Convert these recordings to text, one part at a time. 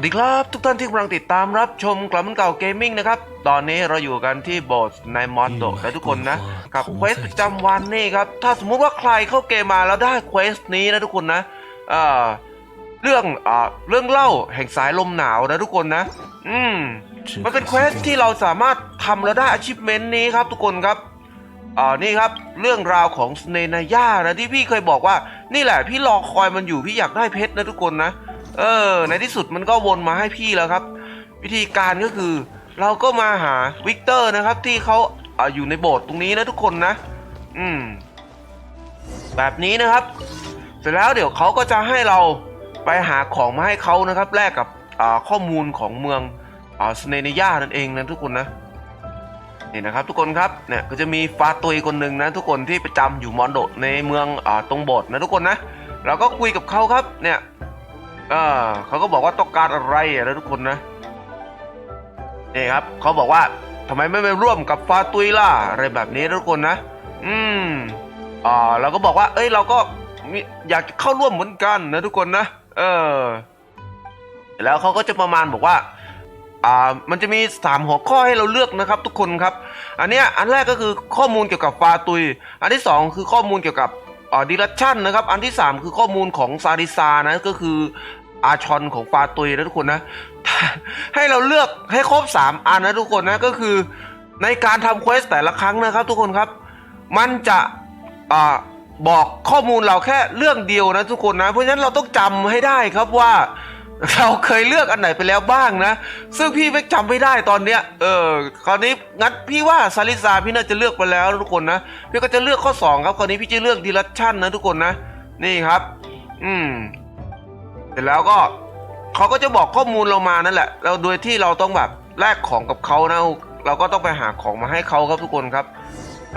วัสดีครับ ทุกท่านที่กำลังติดตามรับชมกลับมันเก่าเกมมิ่งนะครับ ตอนนี้เราอยู่กันที่โบสถ์ในมอนโดนะทุกคนนะ กับเควสประจำวันนี่ครับ ถ้าสมมุติว่าใครเข้าเกมมาแล้วได้เควสนี้นะทุกคนนะเอ่อเรื่องอ่าเรื่องเล่าแห่งสายลมหนาวนะทุกคนนะ อืมมันเป็นเควสที่เราสามารถทำแล้วได้ achievement นี้ครับทุกคนครับอ่านี่ครับเรื่องราวของสเนนาย่านะที่พี่เคยบอกว่า นี่แหละพี่รอคอยมันอยู่พี่อยากได้เพชรนะทุกคนนะ เออ ในที่สุดมันก็วนมาให้พี่แล้วครับ วิธีการก็คือ เราก็มาหาวิกเตอร์นะครับ ที่เขาอาอยู่ในโบสถ์ตรงนี้นะทุกคนนะ อืม แบบนี้นะครับ เสร็จแล้วเดี๋ยวเขาก็จะให้เราไปหาของมาให้เขานะครับแลกกับข้อมูลของเมืองอาสเนเนียานั่นเองนะทุกคนนะนี่นะครับทุกคนครับเนี่ยก็จะมีฟาตุยคนหนึ่งนะทุกคนที่ประจำอยู่มอนโดในเมืองอตรงโบสถ์นะทุกคนนะเราก็คุยกับเขาครับเนี่ย เออเขาก็บอกว่าต้องการอะไรอะนะทุกคนนะนี่ครับเขาบอกว่าทำไมไม่ไปร่วมกับฟาตุยล่ะอะไรแบบนี้นะทุกคนนะ อืมอ่าเราก็บอกว่า เอ้ยเราก็มีอยากจะเข้าร่วมเหมือนกันนะทุกคนนะ เออ แล้วเขาก็จะประมาณบอกว่า อ่า มันจะมี3หัวข้อให้เราเลือกนะครับทุกคนครับ อันเนี้ยอันแรกก็คือข้อมูลเกี่ยวกับฟาตุย อันที่2คือข้อมูลเกี่ยวกับ ดิลัชชันนะครับ อันที่ 3 คือข้อมูลของซาดิซานะก็คืออาชอนของฟาตุยนะทุกคนนะ ให้เราเลือกให้ครบ 3 อันนะทุกคนนะก็คือในการทำเควสแต่ละครั้งนะครับ ทุกคนครับมันจะอ่าบอกข้อมูลเราแค่เรื่องเดียวนะทุกคนนะ เพราะฉะนั้นเราต้องจำให้ได้ครับว่า เราเคยเลือกอันไหนไปแล้วบ้างนะ ซึ่งพี่ไม่จำไม่ได้ตอนเนี้ย เออ คราวนี้งั้นพี่ว่าซาลิซาพี่น่าจะเลือกไปแล้วทุกคนนะ พี่ก็จะเลือกข้อ 2 ครับ คราวนี้พี่จะเลือกดิลัชชันนะทุกคนนะ นี่ครับ อืม เสร็จแล้วก็เขาก็จะบอกข้อมูลเรามานั่นแหละแล้วโดยที่เราต้องแบบแลกของกับเขานะ เราก็ต้องไปหาของมาให้เขาครับทุกคนครับ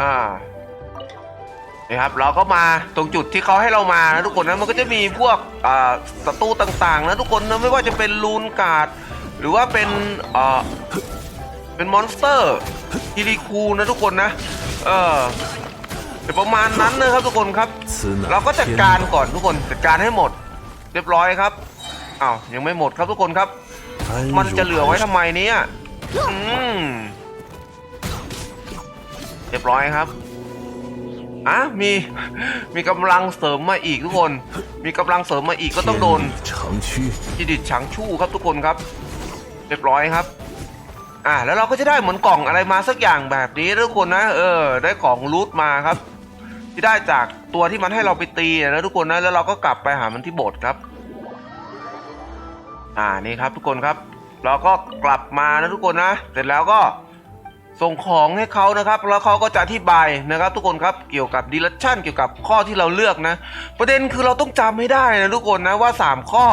อ่า นะครับเราก็มาตรงจุดที่เขาให้เรามานะทุกคนนะมันก็จะมีพวกศัตรูต่างๆนะทุกคนนะไม่ว่าจะเป็นลูนการ์ดหรือว่าเป็นอ่าเป็นมอนสเตอร์ฮิริคูนะทุกคนนะเออเป็นประมาณนั้นนะครับทุกคนครับ เราก็จัดการก่อนทุกคนจัดการให้หมด เรียบร้อยครับอ้าวยังไม่หมดครับทุกคนครับ มันจะเหลือไว้ทำไมเนี่ยอืมเรียบร้อยครับ อะมีมีกำลังเสริมมาอีกทุกคน มีกำลังเสริมมาอีกก็ต้องโดน长驱จิดิตฉางชู่ครับทุกคนครับ เรียบร้อยครับ อะแล้วเราก็จะได้เหมือนกล่องอะไรมาสักอย่างแบบนี้นะทุกคนนะ เออ ได้ของรูทมาครับ ที่ได้จากตัวที่มันให้เราไปตีนะทุกคนนะแล้วเราก็กลับไปหามันที่โบสถ์ครับ อ่านี่ครับทุกคนครับ เราก็กลับมานะทุกคนนะ เสร็จแล้วก็ ส่งของให้เขานะครับ แล้วเขาก็จะอธิบายนะครับ ทุกคนครับเกี่ยวกับดิลัชชันเกี่ยวกับข้อที่เราเลือกนะ ประเด็นคือเราต้องจำให้ได้นะทุกคนนะว่า 3 ข้อ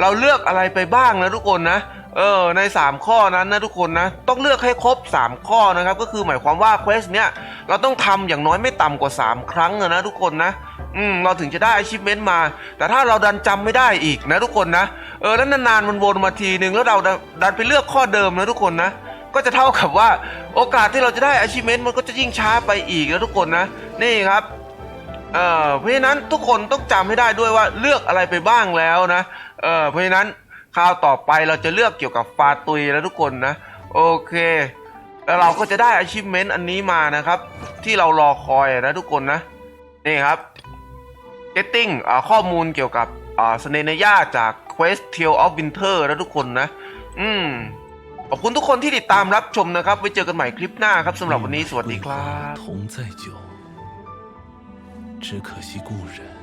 เราเลือกอะไรไปบ้างนะทุกคนนะเออใน 3 ข้อนั้นนะทุกคนนะต้องเลือกให้ครบ 3 ข้อนะครับ ก็คือหมายความว่าเควสเนี้ยเราต้องทำอย่างน้อยไม่ต่ำกว่า 3 ครั้งอะนะทุกคนนะอืมเราถึงจะได้ achievement มา แต่ถ้าเราดันจำไม่ได้อีกนะทุกคนนะเออแล้วนานๆมันวนมาทีนึงแล้วเราดันไปเลือกข้อเดิมนะทุกคนนะ ก็จะเท่ากับว่าโอกาสที่เราจะได้ achievement มันก็จะยิ่งช้าไปอีกนะทุกคนนะ นี่ครับเอ่อเพราะฉะนั้นทุกคนต้องจำให้ได้ด้วยว่าเลือกอะไรไปบ้างแล้วนะเอ่อเพราะฉะนั้นคราวต่อไปเราจะเลือกเกี่ยวกับฟาตุยแล้วทุกคนนะ โอเคแล้วเราก็จะได้ achievement อันนี้มานะครับ ที่เรารอคอยนะทุกคนนะนี่ครับ getting ข้อมูลเกี่ยวกับอ่าสเนเนย่าจาก Quest Tale of Winter นะทุกคนนะ อืม ขอบคุณทุกคนที่ติดตามรับชมนะครับ ไว้เจอกันใหม่คลิปหน้าครับสำหรับวันนี้สวัสดีครับ 同在久，只可惜故人